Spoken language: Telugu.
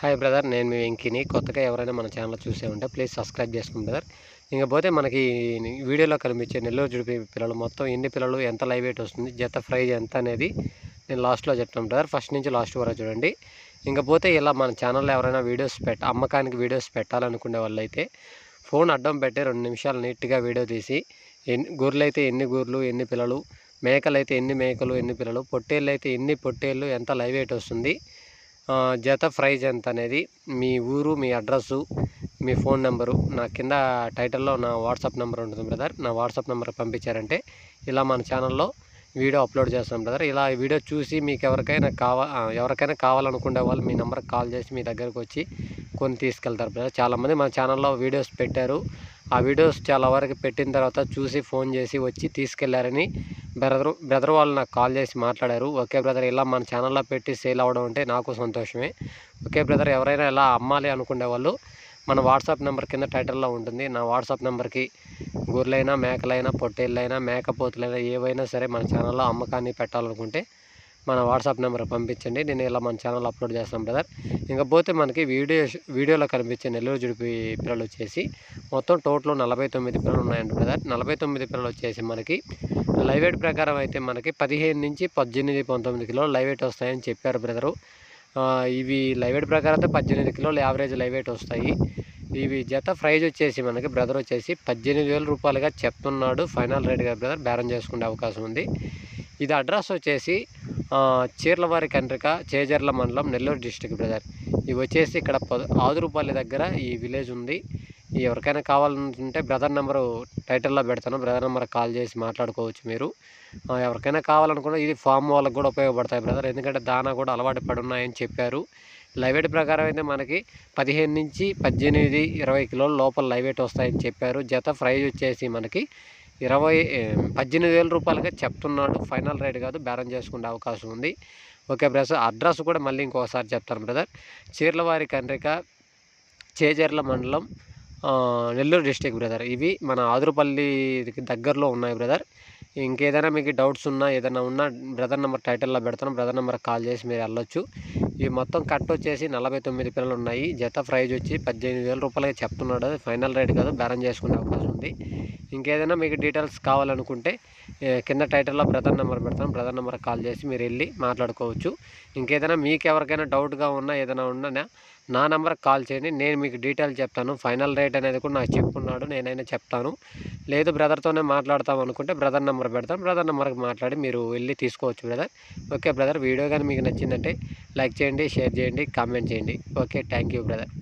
హాయ్ బ్రదర్ నేను మీ వెంకిని. కొత్తగా ఎవరైనా మన ఛానల్ చూసే ఉంటే ప్లీజ్ సబ్స్క్రైబ్ చేసుకోండి బ్రదర్ ఇంకపోతే మనకి వీడియోలో కనిపించే నెల్లూరు జుడిపి పిల్లలు మొత్తం ఎన్ని పిల్లలు ఎంత లైవ్ వెయిట్ వస్తుంది జత ప్రైజ్ ఎంత అనేది నేను లాస్ట్లో చెప్తాను బ్రదర్ ఫస్ట్ నుంచి లాస్ట్ వరకు చూడండి. ఇంకపోతే ఇలా మన ఛానల్లో ఎవరైనా వీడియోస్ పెట్ట అమ్మకానికి వీడియోస్ పెట్టాలనుకునే వాళ్ళు అయితే ఫోన్ అడ్డం పెట్టి రెండు నిమిషాలు నీట్గా వీడియో తీసి ఎన్ని గొర్రెలు అయితే ఎన్ని గొర్రెలు ఎన్ని పిల్లలు మేకలు అయితే ఎన్ని మేకలు ఎన్ని పిల్లలు పొట్టేళ్ళు అయితే ఎన్ని పొట్టేళ్ళు ఎంత లైవ్ వెయిట్ వస్తుంది జత ప్రైజ్ ఎంత అనేది మీ ఊరు మీ అడ్రస్సు మీ ఫోన్ నెంబరు నా కింద టైటిల్లో నా వాట్సాప్ నెంబర్ ఉంటుంది బ్రదర్. నా వాట్సాప్ నెంబర్ పంపించారంటే ఇలా మన ఛానల్లో వీడియో అప్లోడ్ చేస్తాం బ్రదర్. ఇలా వీడియో చూసి మీకు ఎవరికైనా కావా ఎవరికైనా కావాలనుకునే వాళ్ళు మీ నెంబర్కి కాల్ చేసి మీ దగ్గరకు వచ్చి కొని తీసుకెళ్తారు బ్రదర్. చాలామంది మన ఛానల్లో వీడియోస్ పెట్టారు. ఆ వీడియోస్ చాలా వరకు పెట్టిన తర్వాత చూసి ఫోన్ చేసి వచ్చి తీసుకెళ్ళారని బ్రదర్ బ్రదర్ వాళ్ళు నాకు కాల్ చేసి మాట్లాడారు. ఓకే బ్రదర్ ఇలా మన ఛానల్లో పెట్టి సేల్ అవ్వడం అంటే నాకు సంతోషమే. ఓకే బ్రదర్ ఎవరైనా ఇలా అమ్మాలి అనుకునే వాళ్ళు మన వాట్సాప్ నెంబర్ కింద టైటిల్లో ఉంటుంది. నా వాట్సాప్ నెంబర్కి గొర్రెలైనా మేకలైనా పొట్టేళ్ళైనా మేకపోతులైనా ఏవైనా సరే మన ఛానల్లో అమ్మకాన్ని పెట్టాలనుకుంటే మన వాట్సాప్ నెంబర్ పంపించండి. నేను ఇలా మన ఛానల్ అప్లోడ్ చేస్తాను బ్రదర్. ఇంకపోతే మనకి వీడియో వీడియోలో కనిపించే నెల్లూరు జుడిపి పిల్లలు వచ్చేసి మొత్తం టోటల్ నలభై తొమ్మిది పిల్లలు ఉన్నాయండి బ్రదర్. నలభై తొమ్మిది పిల్లలు వచ్చేసి మనకి లైవ్ వెయిట్ ప్రకారం అయితే మనకి పదిహేను నుంచి పద్దెనిమిది పంతొమ్మిది కిలోలు లైవ్ వెయిట్ వస్తాయని చెప్పారు బ్రదరు. ఇవి లైవ్ వెయిట్ ప్రకారం అయితే పద్దెనిమిది కిలోలు యావరేజ్ లైవ్ వెయిట్ వస్తాయి. ఇవి జత ప్రైజ్ వచ్చేసి మనకి బ్రదర్ వచ్చేసి పద్దెనిమిది వేల రూపాయలుగా చెప్తున్నాడు ఫైనల్ రేట్గా బ్రదర్. బేరం చేసుకునే అవకాశం ఉంది. ఇది అడ్రస్ వచ్చేసి చీర్లవారి కండ్రిక చేజర్ల మండలం నెల్లూరు డిస్టిక్ బ్రదర్. ఇవి వచ్చేసి ఇక్కడ ఆదురుపల్లి దగ్గర ఈ విలేజ్ ఉంది. ఎవరికైనా కావాలనుకుంటే బ్రదర్ నెంబరు టైటిల్లో పెడతాను. బ్రదర్ నెంబర్ కాల్ చేసి మాట్లాడుకోవచ్చు మీరు. ఎవరికైనా కావాలనుకుంటే ఇది ఫామ్ వాళ్ళకి కూడా ఉపయోగపడతాయి బ్రదర్. ఎందుకంటే దానా కూడా అలవాటు పడి ఉన్నాయని చెప్పారు. లైవేట్ ప్రకారం అయితే మనకి పదిహేను నుంచి పద్దెనిమిది ఇరవై కిలోల లోపల లైవేట్ వస్తాయని చెప్పారు. జత ప్రైజ్ వచ్చేసి మనకి ఇరవై పద్దెనిమిది వేల రూపాయలుగా చెప్తున్నాడు. ఫైనల్ రేట్ కాదు బేరం చేసుకునే అవకాశం ఉంది. ఓకే బ్రదర్ అడ్రస్ కూడా మళ్ళీ ఇంకోసారి చెప్తాను బ్రదర్. చీర్లవారి కండ్రిక చేజర్ల మండలం నెల్లూరు డిస్టిక్ బ్రదర్. ఇవి మన ఆదురుపల్లికి దగ్గరలో ఉన్నాయి బ్రదర్. ఇంకేదైనా మీకు డౌట్స్ ఉన్నా ఏదైనా ఉన్నా బ్రదర్ నెంబర్ టైటిల్లో పెడతాను. బ్రదర్ నెంబర్ కాల్ చేసి మీరు వెళ్ళొచ్చు. ఇవి మొత్తం కట్ వచ్చేసి నలభై తొమ్మిది పిల్లలు ఉన్నాయి. జత ప్రైజ్ వచ్చి పద్దెనిమిది వేల రూపాయలకి చెప్తున్నాడు. ఫైనల్ రేట్ కాదు బేరం చేసుకునే అవకాశం ఉంది. ఇంకేదైనా మీకు డీటెయిల్స్ కావాలనుకుంటే కింద టైటిల్లో బ్రదర్ నెంబర్ పెడతాను. బ్రదర్ నెంబర్ కాల్ చేసి మీరు వెళ్ళి మాట్లాడుకోవచ్చు. ఇంకేదైనా మీకు ఎవరికైనా డౌట్గా ఉన్నా ఏదైనా ఉన్నా నా నెంబర్కి కాల్ చేయండి. నేను మీకు డీటెయిల్ చెప్తాను. ఫైనల్ రేట్ అనేది కూడా నాకు చెప్పుకున్నాడు నేనైనా చెప్తాను. లేదు బ్రదర్తోనే మాట్లాడతాం అనుకుంటే బ్రదర్ నెంబర్ పెడతాను. బ్రదర్ నెంబర్కి మాట్లాడి మీరు వెళ్ళి తీసుకోవచ్చు బ్రదర్ ఓకే బ్రదర్ వీడియో కానీ మీకు నచ్చిందంటే లైక్ చేయండి షేర్ చేయండి కామెంట్ చేయండి. Okay thank you brother